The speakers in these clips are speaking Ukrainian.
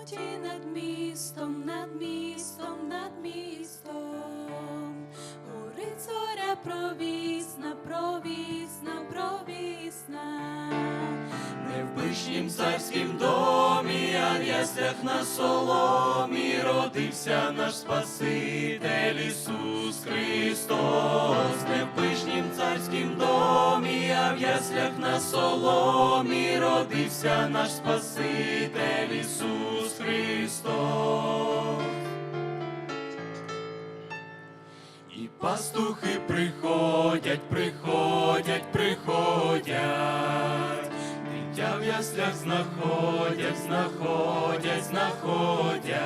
полноті над містом, над містом, над містом. Горить зоря провісна, провісна, провісна. Не в пишнім царськім домі, а в яслях на соломі родився наш Спаситель Ісус Христос. Не в пишнім царськім домі, а в яслях на соломі родився наш Спаситель Ісус І пастухи приходять, приходять, приходять, дитя в яслях знаходять, знаходять, знаходять,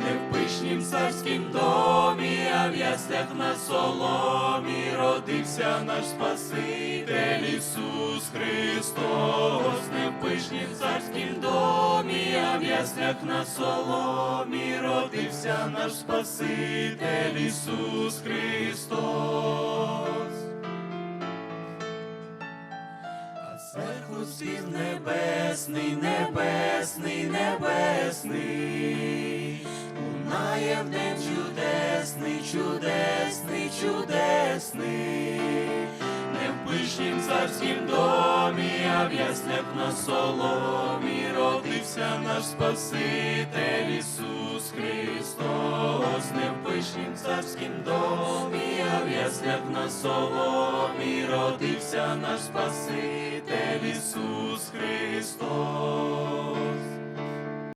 не в пишнім царськім домі, а в яслях на соломі родився наш Спаситель Ісус Христос, не в пишнім царськім домі, а в яслях на соломі родився наш Спаситель Ісус Христос. А зверху спів небесний, небесний, небесний, лунає в день чудесний, чудесний, чудесний, не в пишнім царськім домі, а в яслях на соломі родився наш Спаситель Ісус Христос, царськім домі, а в яснях на соломі родився наш Спаситель Ісус Христос.